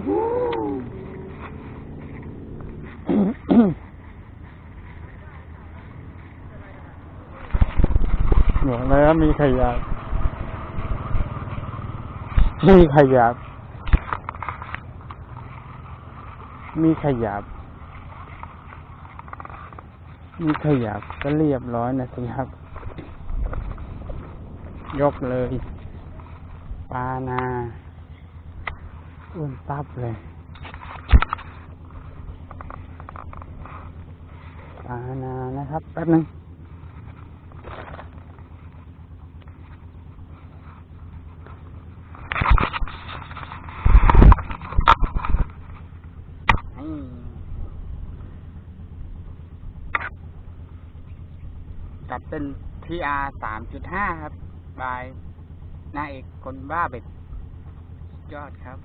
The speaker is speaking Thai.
เนี่ยแล้วมีขยะมีขยะมีขยะมีขยะก็เรียบร้อยนะสิครับ ยกเลย ปานา อ้วนตับเลยปานานะครับแป๊บนึงนี่จัดเป็น TR สามจุดห้าครับ บายนายเอกคนบ้าเบ็ด ยอดครับ